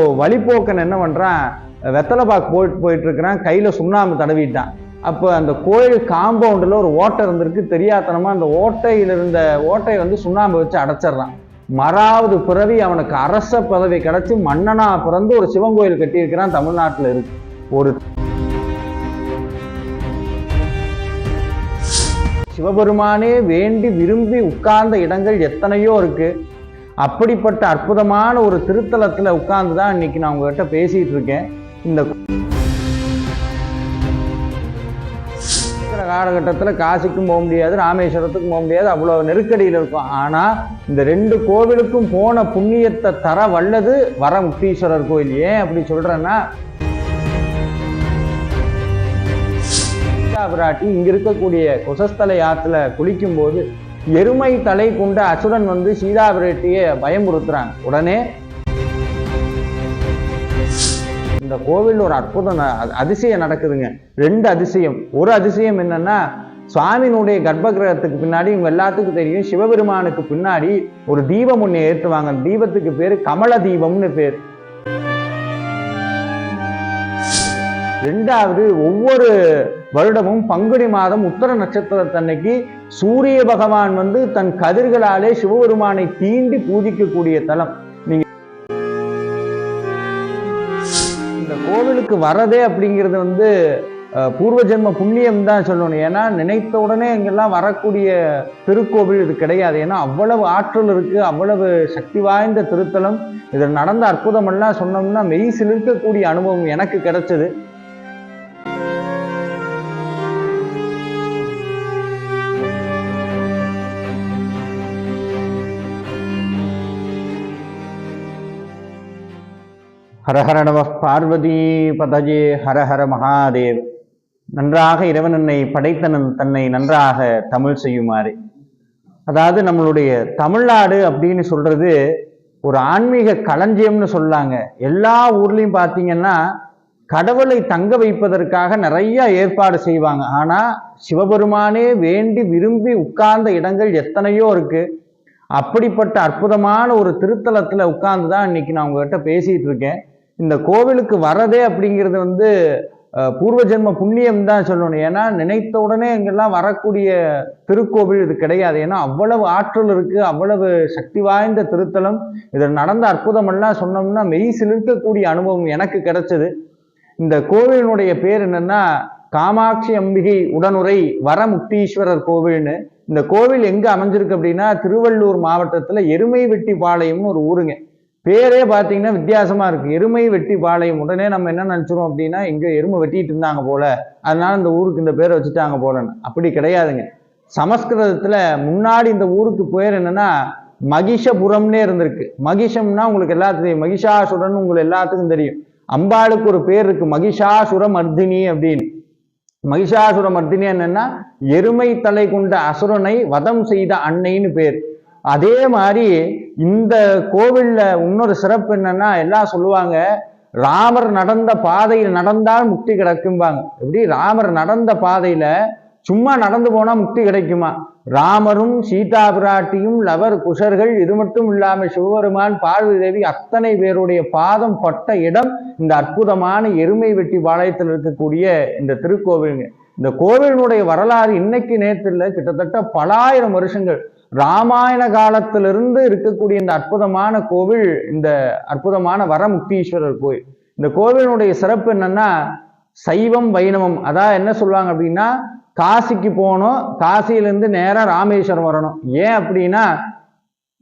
வழிபோக்கன் என்ன பண்றான்? வெத்தலை பாக்கு போயிட்டு போயிட்டு இருக்கிறான் கையில சுண்ணாம்பு தடவிட்டான். அப்போ அந்த கோயில் காம்பவுண்டில் ஒரு ஓட்டை இருந்திருக்கு. தெரியாதனமா அந்த ஓட்டையில் இருந்த ஓட்டையை வந்து சுண்ணாம்பு வச்சு அடைச்சிடுறான். மறாவது பிறவி அவனுக்கு அரச பதவி கிடைச்சு மன்னனா பிறந்து ஒரு சிவன் கோயில் கட்டியிருக்கிறான் தமிழ்நாட்டில் இருக்கு. ஒரு சிவபெருமானே வேண்டி விரும்பி உட்கார்ந்த இடங்கள் எத்தனையோ இருக்கு. அப்படிப்பட்ட அற்புதமான ஒரு திருத்தலத்தில் உட்கார்ந்து தான் இன்னைக்கு நான் உங்ககிட்ட பேசிகிட்டு இருக்கேன். இந்த காலகட்டத்தில் காசிக்கும் போக முடியாது ராமேஸ்வரத்துக்கும் போக முடியாது அவ்வளோ நெருக்கடியில் இருக்கும். ஆனால் இந்த ரெண்டு கோவிலுக்கும் போன புண்ணியத்தை தர வல்லது வர முக்தீஸ்வரர் கோயில். ஏன் அப்படி சொல்கிறேன்னா பிராட்டி இங்கே இருக்கக்கூடிய குசஸ்தலை ஆற்றுல குளிக்கும் போது எருமை தலை கொண்ட அசுரன் வந்து சீதாபிரட்டியை பயமுறுத்துறாங்க. உடனே இந்த கோவில் ஒரு அற்புதம் அதிசயம் நடக்குதுங்க. ரெண்டு அதிசயம். ஒரு அதிசயம் என்னன்னா சுவாமியினுடைய கர்ப்ப கிரகத்துக்கு பின்னாடி இவங்க எல்லாத்துக்கும் தெரியும் சிவபெருமானுக்கு பின்னாடி ஒரு தீபம் ஒன்று ஏற்றுவாங்க. தீபத்துக்கு பேர் கமல தீபம்னு பேர். ரெண்டாவது ஒவ்வொரு வருடமும் பங்குனி மாதம் உத்தர நட்சத்திரத்தன்னைக்கு சூரிய பகவான் வந்து தன் கதிர்களாலே சிவபெருமானை தீண்டி பூஜிக்கக்கூடிய தலம். நீங்க இந்த கோவிலுக்கு வரதே அப்படிங்கிறது வந்து பூர்வ ஜென்ம புண்ணியம் தான் சொல்லணும். ஏன்னா நினைத்த உடனே இங்கெல்லாம் வரக்கூடிய திருக்கோவில் இது கிடையாது. ஏன்னா அவ்வளவு ஆற்றல் இருக்கு அவ்வளவு சக்தி வாய்ந்த திருத்தலம். இதில் நடந்த அற்புதமெல்லாம் சொன்னோம்னா மெய் சிலிர்க்கக்கூடிய அனுபவம் எனக்கு கிடைச்சது. ஹரஹர நம பார்வதி பதஜே ஹரஹர மகாதேவ். நன்றாக இறைவன் என்னை படைத்தனன் தன்னை நன்றாக தமிழ் செய்யுமாறு. அதாவது நம்மளுடைய தமிழ்நாடு அப்படின்னு சொல்றது ஒரு ஆன்மீக களஞ்சியம்னு சொல்லாங்க. எல்லா ஊர்லேயும் பார்த்தீங்கன்னா கடவுளை தங்க வைப்பதற்காக நிறைய ஏற்பாடு செய்வாங்க. ஆனால் சிவபெருமானே வேண்டி விரும்பி உட்கார்ந்த இடங்கள் எத்தனையோ இருக்கு. அப்படிப்பட்ட அற்புதமான ஒரு திருத்தலத்தில் உட்கார்ந்து தான் இன்னைக்கு நான் உங்ககிட்ட பேசிகிட்டு இருக்கேன். இந்த கோவிலுக்கு வரதே அப்படிங்கிறது வந்து பூர்வ ஜென்ம புண்ணியம் தான் சொல்லணும். ஏன்னா நினைத்த உடனே இங்கெல்லாம் வரக்கூடிய திருக்கோவில் இது கிடையாது. ஏன்னா அவ்வளவு ஆற்றல் இருக்கு அவ்வளவு சக்தி வாய்ந்த திருத்தலம். இதில் நடந்த அற்புதமெல்லாம் சொன்னோம்னா மெய் சிலிர்க்கக்கூடிய அனுபவம் எனக்கு கிடைச்சது. இந்த கோவிலினுடைய பேர் என்னன்னா காமாட்சி அம்பிகை உடனுரை வரமுக்தீஸ்வரர் கோவில்னு. இந்த கோவில் எங்க அமைஞ்சிருக்கு அப்படின்னா திருவள்ளூர் மாவட்டத்துல எருமை வெட்டி பாளையம்னு ஒரு ஊருங்க. பேரே பார்த்தீங்கன்னா வித்தியாசமா இருக்கு. எருமை வெட்டி பாளையம். உடனே நம்ம என்ன நினைச்சிரும் அப்படின்னா எங்க எருமை வெட்டிட்டு இருந்தாங்க போல. அதனால இந்த ஊருக்கு இந்த பேரை வச்சுட்டாங்க போலன்னு. அப்படி கிடையாதுங்க. சமஸ்கிருதத்துல முன்னாடி இந்த ஊருக்கு பேர் என்னன்னா மகிஷபுரம்னே இருந்திருக்கு. மகிஷம்னா உங்களுக்கு எல்லாத்துக்கும் மகிஷாசுரன் உங்களுக்கு எல்லாத்துக்கும் தெரியும். அம்பாளுக்கு ஒரு பேர் இருக்கு. மகிஷாசுர மர்தினி அப்படின்னு. மகிஷாசுர மர்தினி என்னன்னா எருமை தலை கொண்ட அசுரனை வதம் செய்த அன்னைன்னு பேர். அதே மாதிரி இந்த கோவில்ல இன்னொரு சிறப்பு என்னன்னா எல்லாம் சொல்லுவாங்க ராமர் நடந்த பாதையில் நடந்தால் முக்தி கிடைக்கும்பாங்க. எப்படி? ராமர் நடந்த பாதையில சும்மா நடந்து போனா முக்தி கிடைக்குமா? ராமரும் சீதா பிராட்டியும் லவர் குஷர்கள் இது மட்டும் இல்லாமல் சிவபெருமான் பார்வதி தேவி அத்தனை பேருடைய பாதம் பட்ட இடம் இந்த அற்புதமான எருமை வெட்டி பாளையத்தில் இருக்கக்கூடிய இந்த திருக்கோவிலுங்க. இந்த கோவிலினுடைய வரலாறு இன்னைக்கு நேரத்தில் கிட்டத்தட்ட கிட்டத்தட்ட பலாயிரம் வருஷங்கள் ராமாயண காலத்திலிருந்து இருக்கக்கூடிய இந்த அற்புதமான கோவில் இந்த அற்புதமான வரமுக்தீஸ்வரர் கோயில். இந்த கோவிலினுடைய சிறப்பு என்னன்னா சைவம் வைணவம். அதான் என்ன சொல்லுவாங்க அப்படின்னா காசிக்கு போகணும் காசியிலேருந்து நேராக ராமேஸ்வரம் வரணும். ஏன் அப்படின்னா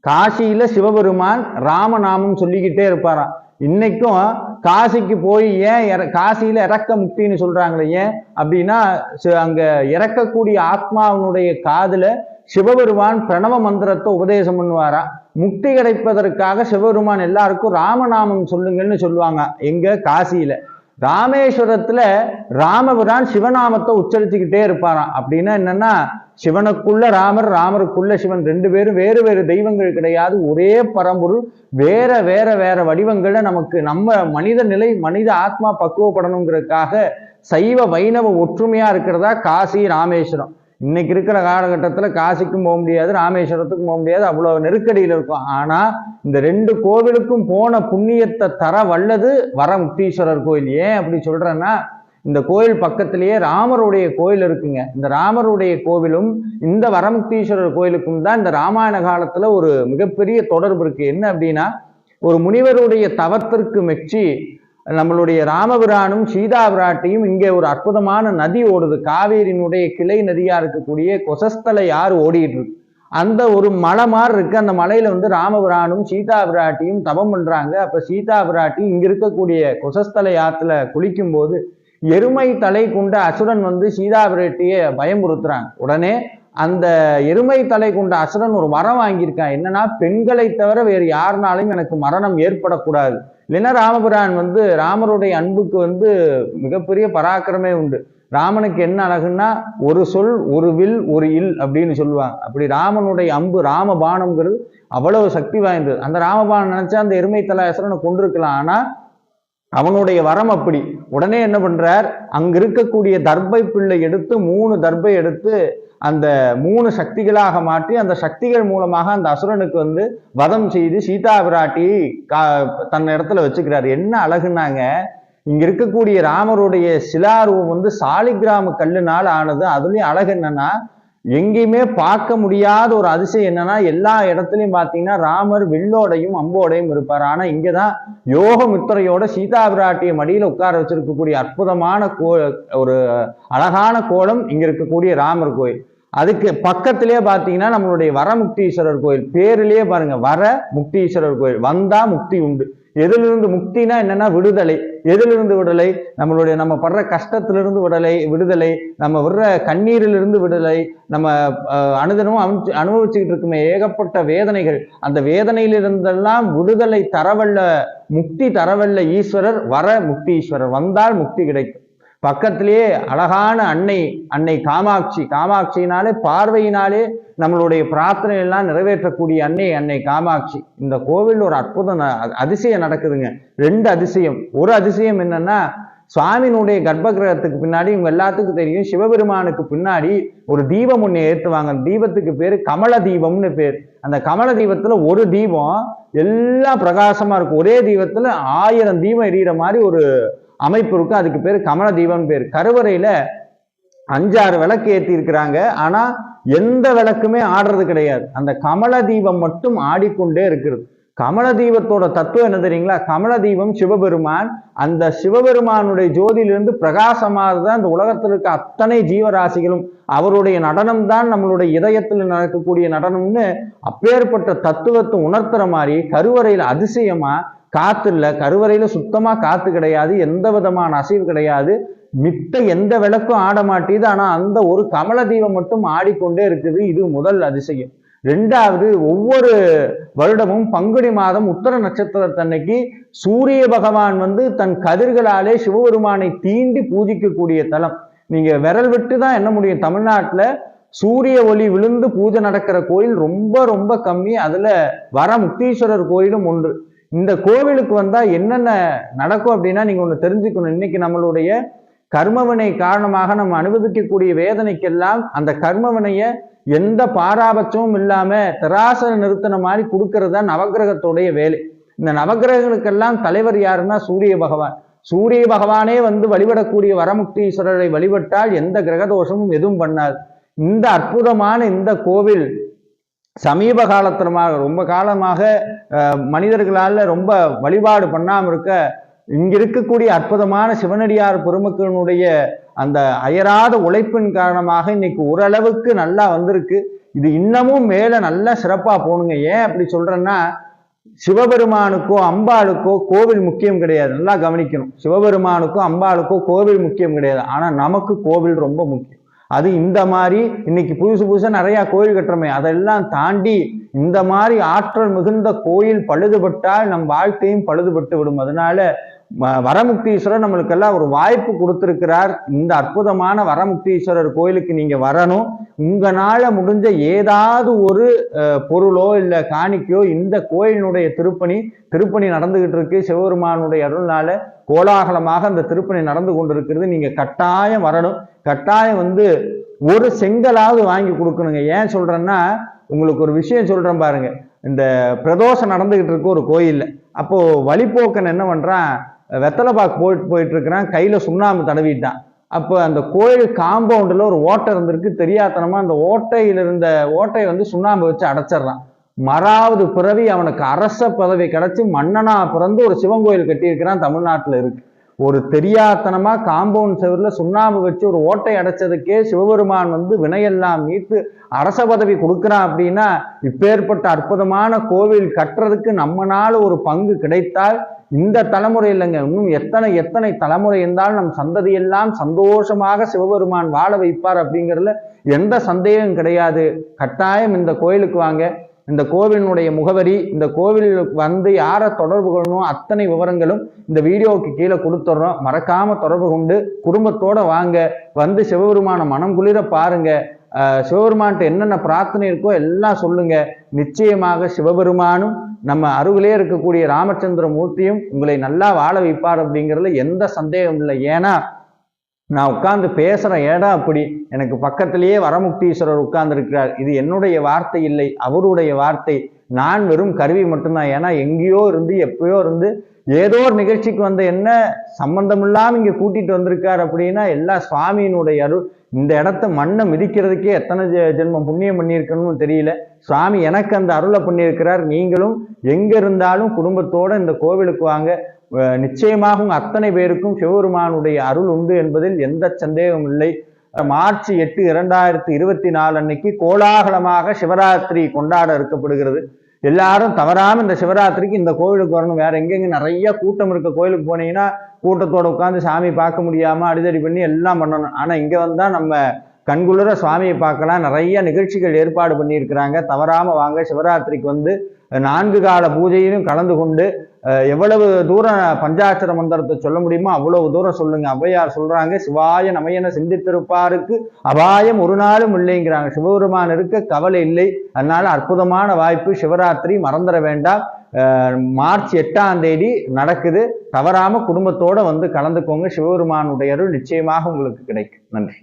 காசியில சிவபெருமான் ராமநாமம் சொல்லிக்கிட்டே இருப்பாராம். இன்னைக்கும் காசிக்கு போய் ஏன் இற- காசியில இறக்க முக்தின்னு சொல்றாங்களே ஏன் அப்படின்னா சி- அங்க இறக்கக்கூடிய ஆத்மாவினுடைய காதுல சிவபெருமான் பிரணவ மந்திரத்தை உபதேசம் பண்ணுவாரா? முக்தி கிடைப்பதற்காக சிவபெருமான் எல்லாருக்கும் ராமநாமம் சொல்லுங்கன்னு சொல்லுவாங்க. எங்க? காசியில. ராமேஸ்வரத்துல ராமபிரான் சிவநாமத்தை உச்சரிச்சுக்கிட்டே இருப்பாராம். அப்படின்னா என்னன்னா சிவனுக்குள்ள ராமர் ராமருக்குள்ள சிவன் ரெண்டு பேரும் வேறு வேறு தெய்வங்கள் கிடையாது. ஒரே பரம்பொருள். வேற வேற வேற வடிவங்களை நமக்கு நம்ம மனித நிலை மனித ஆத்மா பக்குவப்படணுங்கிறதுக்காக சைவ வைணவ ஒற்றுமையா இருக்கிறதா காசி ராமேஸ்வரம். இன்னைக்கு இருக்கிற காலகட்டத்தில் காசிக்கும் போக முடியாது ராமேஸ்வரத்துக்கும் போக முடியாது அவ்வளோ நெருக்கடியில் இருக்கும். ஆனால் இந்த ரெண்டு கோவிலுக்கும் போன புண்ணியத்தை தர வல்லது வரமுக்தீஸ்வரர் கோயில். ஏன் அப்படி சொல்கிறேன்னா இந்த கோயில் பக்கத்திலேயே ராமருடைய கோயில் இருக்குங்க. இந்த ராமருடைய கோவிலும் இந்த வரமுக்தீஸ்வரர் கோயிலுக்கும் தான் இந்த ராமாயண காலத்தில் ஒரு மிகப்பெரிய தொடர்பு இருக்குது என்ன அப்படின்னா ஒரு முனிவருடைய தவத்திற்கு மெச்சி நம்மளுடைய ராமபிரானும் சீதா பிராட்டியும் இங்கே ஒரு அற்புதமான நதி ஓடுது. காவேரியினுடைய கிளை நதியா இருக்கக்கூடிய கொசஸ்தலை யார் ஓடிட்டு இருக்கு? அந்த ஒரு மலை மாதிரி இருக்கு. அந்த மலையில வந்து ராமபிரானும் சீதா பிராட்டியும் தவம் பண்றாங்க. அப்ப சீதா பிராட்டி இங்க இருக்கக்கூடிய கொசஸ்தலை ஆத்துல குளிக்கும் போது எருமை தலை கொண்ட அசுரன் வந்து சீதா பிராட்டியை பயமுறுத்துறாங்க. உடனே அந்த எருமை தலை கொண்ட அசுரன் ஒரு வரம் வாங்கியிருக்கான். என்னன்னா பெண்களை தவிர வேறு யாருனாலும் எனக்கு மரணம் ஏற்படக்கூடாது. இல்லைன்னா ராமபிரான் வந்து ராமருடைய அன்புக்கு வந்து மிகப்பெரிய பராக்கிரமே உண்டு. ராமனுக்கு என்ன அழகுன்னா ஒரு சொல் ஒரு வில் ஒரு இல் அப்படின்னு சொல்லுவாங்க. அப்படி ராமனுடைய அம்பு ராமபானம்ங்கிறது அவ்வளவு சக்தி வாய்ந்தது. அந்த ராமபானம் நினைச்சா அந்த எருமை தலை கொண்டிருக்கலாம் ஆனா அவனுடைய வரம் அப்படி. உடனே என்ன பண்றார்? அங்க இருக்கக்கூடிய தர்பை பிள்ளை எடுத்து மூணு தர்பை எடுத்து அந்த மூணு சக்திகளாக மாற்றி அந்த சக்திகள் மூலமாக அந்த அசுரனுக்கு வந்து வதம் செய்து சீதா பிராட்டி கா தன் இடத்துல வச்சுக்கிறார். என்ன அழகுனாங்க இங்க இருக்கக்கூடிய ராமருடைய சிலாரூபம் வந்து சாலிகிராம கல்லுனால் ஆனது. அதுலயும் அழகு என்னன்னா எங்கேயுமே பார்க்க முடியாத ஒரு அதிசயம் என்னன்னா எல்லா இடத்துலையும் பார்த்தீங்கன்னா ராமர் வில்லோடையும் அம்போடையும் இருப்பார். ஆனா இங்கதான் யோக முத்திரையோட சீதா பிராட்டிய மடியில உட்கார வச்சிருக்கக்கூடிய அற்புதமான கோ ஒரு அழகான கோலம் இங்க இருக்கக்கூடிய ராமர் கோயில். அதுக்கு பக்கத்திலே பார்த்தீங்கன்னா நம்மளுடைய வரமுக்தீஸ்வரர் கோயில். பேரிலேயே பாருங்க வர முக்தீஸ்வரர் கோயில். வந்தா முக்தி உண்டு. எதிலிருந்து முக்தினா என்னன்னா விடுதலை. எதிலிருந்து விடுதலை? நம்மளுடைய நம்ம படுற கஷ்டத்திலிருந்து விடுதலை விடுதலை. நம்ம விடுற கண்ணீரிலிருந்து விடுதலை. நம்ம அஹ், அனுதினமும் அனுபவிச்சு அனுபவிச்சுக்கிட்டு இருக்குமே. ஏகப்பட்ட வேதனைகள். அந்த வேதனையிலிருந்தெல்லாம் விடுதலை தரவல்ல முக்தி தரவல்ல ஈஸ்வரர் வர முக்தீஸ்வரர். வந்தால் முக்தி கிடைக்கும். பக்கத்திலேயே அழகான அன்னை அன்னை காமாட்சி. காமாட்சியினாலே பார்வையினாலே நம்மளுடைய பிரார்த்தனை எல்லாம் நிறைவேற்றக்கூடிய அன்னை அன்னை காமாட்சி. இந்த கோவில் ஒரு அற்புதம் அதிசயம் நடக்குதுங்க. ரெண்டு அதிசயம். ஒரு அதிசயம் என்னன்னா சுவாமியினுடைய கர்ப்ப கிரகத்துக்கு பின்னாடி இவங்க எல்லாத்துக்கும் தெரியும் சிவபெருமானுக்கு பின்னாடி ஒரு தீபம் ஒன்று ஏற்றுவாங்க அந்த தீபத்துக்கு பேர் கமல தீபம்னு பேர். அந்த கமல தீபத்தில் ஒரு தீபம் எல்லாம் பிரகாசமாக இருக்கும். ஒரே தீபத்தில் ஆயிரம் தீபம் எரியிற மாதிரி ஒரு அமைப்பு இருக்கும் அதுக்கு பேர் கமல தீபம் பேர். கருவறையில அஞ்சாறு விளக்கு ஏற்றி இருக்கிறாங்க ஆனா எந்த விளக்குமே ஆடுறது கிடையாது. அந்த கமல தீபம் மட்டும் ஆடிக்கொண்டே இருக்கிறது. கமல தீபத்தோட தத்துவம் என்ன தெரியுங்களா? கமல தீபம் சிவபெருமான் அந்த சிவபெருமானுடைய ஜோதியிலிருந்து பிரகாசமாக அந்த உலகத்தில் இருக்க அத்தனை ஜீவராசிகளும். அவருடைய நடனம் தான் நம்மளுடைய இதயத்தில் நடக்கக்கூடிய நடனம்னு அப்பேற்பட்ட தத்துவத்தை உணர்த்துற மாதிரி கருவறையில் அதிசயமா காற்று இல்லை. கருவறையில் சுத்தமாக காற்று கிடையாது. எந்த விதமான அசைவு கிடையாது. மித்த எந்த விளக்கும் ஆட மாட்டேது. ஆனால் அந்த ஒரு கமல தீபம் மட்டும் ஆடிக்கொண்டே இருக்குது. இது முதல் அதிசயம். ரெண்டாவது ஒவ்வொரு வருடமும் பங்குனி மாதம் உத்தர நட்சத்திரத்தன்னைக்கு சூரிய பகவான் வந்து தன் கதிர்களாலே சிவபெருமானை தீண்டி பூஜிக்கக்கூடிய தலம். நீங்க விரல் விட்டு தான் என்ன முடியும்? தமிழ்நாட்டில் சூரிய ஒளி விழுந்து பூஜை நடக்கிற கோயில் ரொம்ப ரொம்ப கம்மி. அதுல வர முக்தீஸ்வரர் கோயிலும் ஒன்று. இந்த கோவிலுக்கு வந்தால் என்னென்ன நடக்கும் அப்படின்னா நீங்கள் ஒன்று தெரிஞ்சுக்கணும். இன்னைக்கு நம்மளுடைய கர்மவினை காரணமாக நம்ம அனுபவிக்கக்கூடிய வேதனைக்கெல்லாம் அந்த கர்மவினையை எந்த பாராபட்சமும் இல்லாமல் திராசர நிறுத்தின மாதிரி கொடுக்கறது தான் நவக்கிரகத்துடைய வேலை. இந்த நவக்கிரகங்களுக்கெல்லாம் தலைவர் யாருன்னா சூரிய பகவான். சூரிய பகவானே வந்து வழிபடக்கூடிய வரமுக்தீஸ்வரரை வழிபட்டால் எந்த கிரக தோஷமும் எதுவும் பண்ணாது. இந்த அற்புதமான இந்த கோவில் சமீப காலத்திலமாக ரொம்ப காலமாக மனிதர்களால் ரொம்ப வழிபாடு பண்ணாமல் இருக்க இங்க இருக்கக்கூடிய அற்புதமான சிவனடியார் பெருமக்களினுடைய அந்த அயராத உழைப்பின் காரணமாக இன்னைக்கு ஓரளவுக்கு நல்லா வந்திருக்கு. இது இன்னமும் மேலே நல்லா சிறப்பாக போகணுங்க ஏன் அப்படி சொல்கிறேன்னா சிவபெருமானுக்கோ அம்பாளுக்கோ கோவில் முக்கியம் கிடையாது. நல்லா கவனிக்கணும். சிவபெருமானுக்கோ அம்பாளுக்கோ கோவில் முக்கியம் கிடையாது. ஆனால் நமக்கு கோவில் ரொம்ப முக்கியம். அது இந்த மாதிரி இன்னைக்கு புதுசு புதுசாக நிறையா கோயில் கட்டுறமே அதெல்லாம் தாண்டி இந்த மாதிரி ஆற்றல் மிகுந்த கோயில் பழுதுபட்டால் நம் வாழ்க்கையும் பழுதுபட்டு விடும். அதனால வரமுக்தீஸ்வரர் நம்மளுக்கெல்லாம் ஒரு வாய்ப்பு கொடுத்துருக்கிறார். இந்த அற்புதமான வரமுக்தீஸ்வரர் கோயிலுக்கு நீங்கள் வரணும். உங்களால் முடிஞ்ச ஏதாவது ஒரு பொருளோ இல்லை காணிக்கையோ இந்த கோயிலினுடைய திருப்பணி திருப்பணி நடந்துகிட்டு இருக்கு. சிவபெருமானுடைய அருள்னால கோலாகலமாக அந்த திருப்பணி நடந்து கொண்டிருக்கிறது. நீங்கள் கட்டாயம் வரணும். கட்டாயம் வந்து ஒரு செங்கலாவது வாங்கி கொடுக்கணுங்க. ஏன் சொல்கிறேன்னா உங்களுக்கு ஒரு விஷயம் சொல்கிறேன் பாருங்க. இந்த பிரதோஷம் நடந்துகிட்டு இருக்கு ஒரு கோயிலில். அப்போது வழிபோக்கன் என்ன பண்ணுறான் வெத்தலை பாக்கு போயிட்டு போயிட்டு இருக்கிறான் சுண்ணாம்பு தடவிட்டான். அப்போ அந்த கோயில் காம்பவுண்டில் ஒரு ஓட்டை இருந்திருக்கு. தெரியாதனமா அந்த ஓட்டையில் இருந்த ஓட்டையை வந்து சுண்ணாம்பு வச்சு அடைச்சிடுறான். மறாவது பிறவி அவனுக்கு அரச பதவி கிடைச்சி மன்னனா பிறந்து ஒரு சிவன் கோயில் கட்டியிருக்கிறான் தமிழ்நாட்டில் இருக்கு. ஒரு தெரியாத்தனமா காம்பவுண்ட் செவரில் சுண்ணாம்பு வச்சு ஒரு ஓட்டை அடைச்சதுக்கே சிவபெருமான் வந்து வினையெல்லாம் மீட்டு அரச பதவி கொடுக்குறான் அப்படின்னா இப்பேற்பட்ட அற்புதமான கோவில் கட்டுறதுக்கு நம்மனால ஒரு பங்கு கிடைத்தால் இந்த தலைமுறை இல்லைங்க. இன்னும் எத்தனை எத்தனை தலைமுறை இருந்தாலும் நம் சந்ததியெல்லாம் சந்தோஷமாக சிவபெருமான் வாழ வைப்பார் அப்படிங்கிறதுல எந்த சந்தேகம் கிடையாது. கட்டாயம் இந்த கோயிலுக்கு வாங்க. இந்த கோவிலினுடைய முகவரி இந்த கோவிலுக்கு வந்து யாரை தொடர்பு கொள்ளணும் அத்தனை விவரங்களும் இந்த வீடியோவுக்கு கீழே கொடுத்துட்றோம். மறக்காம தொடர்பு கொண்டு குடும்பத்தோட வாங்க. வந்து சிவபெருமான மனம் குளிர பாருங்க. சிவபெருமான்ட்டு என்னென்ன பிரார்த்தனை இருக்கோ எல்லாம் சொல்லுங்க. நிச்சயமாக சிவபெருமானும் நம்ம அருகிலே இருக்கக்கூடிய ராமச்சந்திர மூர்த்தியும் உங்களை நல்லா வாழ வைப்பார் அப்படிங்கிறதுல எந்த சந்தேகம் இல்லை. ஏன்னா நான் உட்கார்ந்து பேசுகிற இடம் அப்படி? எனக்கு பக்கத்திலேயே வரமுக்தீஸ்வரர் உட்கார்ந்துருக்கிறார். இது என்னுடைய வார்த்தை இல்லை அவருடைய வார்த்தை. நான் வெறும் கருவி மட்டும்தான். ஏன்னா எங்கேயோ இருந்து எப்பயோ இருந்து ஏதோ ஒரு நிகழ்ச்சிக்கு வந்த என்ன சம்பந்தம் இல்லாமல் இங்கே கூட்டிட்டு வந்திருக்கார் அப்படின்னா எல்லா சுவாமியினுடைய அருள் இந்த இடத்த மண்ணை மிதிக்கிறதுக்கே எத்தனை ஜென்மம் புண்ணியம் பண்ணியிருக்கணும்னு தெரியல. சுவாமி எனக்கு அந்த அருளை பண்ணியிருக்கிறார். நீங்களும் எங்கே இருந்தாலும் குடும்பத்தோடு இந்த கோவிலுக்கு வாங்க. நிச்சயமாகவும் நிச்சயமாக அத்தனை பேருக்கும் சிவபெருமானுடைய அருள் உண்டு என்பதில் எந்த சந்தேகமும் இல்லை. மார்ச் எட்டு இரண்டாயிரத்தி இருபத்தி நாலு அன்னைக்கு கோலாகலமாக சிவராத்திரி கொண்டாட இருக்கப்படுகிறது எல்லாரும் தவறாம இந்த சிவராத்திரிக்கு இந்த கோவிலுக்கு வரணும். வேற எங்கெங்க நிறைய கூட்டம் இருக்க கோயிலுக்கு போனீங்கன்னா கூட்டத்தோட உட்காந்து சாமி பார்க்க முடியாம அடிதடி பண்ணி எல்லாம் பண்ணணும். ஆனா இங்க வந்தா நம்ம கண்குளிர சுவாமியை பார்க்கலாம். நிறைய நிகழ்ச்சிகள் ஏற்பாடு பண்ணியிருக்கிறாங்க. தவறாம வாங்க சிவராத்திரிக்கு வந்து நான்கு கால பூஜையிலும் கலந்து கொண்டு எவ்வளவு தூரம் பஞ்சாட்சர மந்திரத்தை சொல்ல முடியுமோ அவ்வளவு தூரம் சொல்லுங்க. அவ்வையார் சொல்றாங்க சிவாய நமையன சிந்தித்திருப்பாருக்கு அபாயம் ஒரு நாளும் இல்லைங்கிறாங்க. சிவபெருமான் இருக்க கவலை இல்லை. அதனால அற்புதமான வாய்ப்பு. சிவராத்திரி மறந்துட வேண்டாம். மார்ச் எட்டாம் தேதி நடக்குது. தவறாம குடும்பத்தோட வந்து கலந்துக்கோங்க. சிவபெருமானுடைய அருள் நிச்சயமாக உங்களுக்கு கிடைக்கும். நன்றி.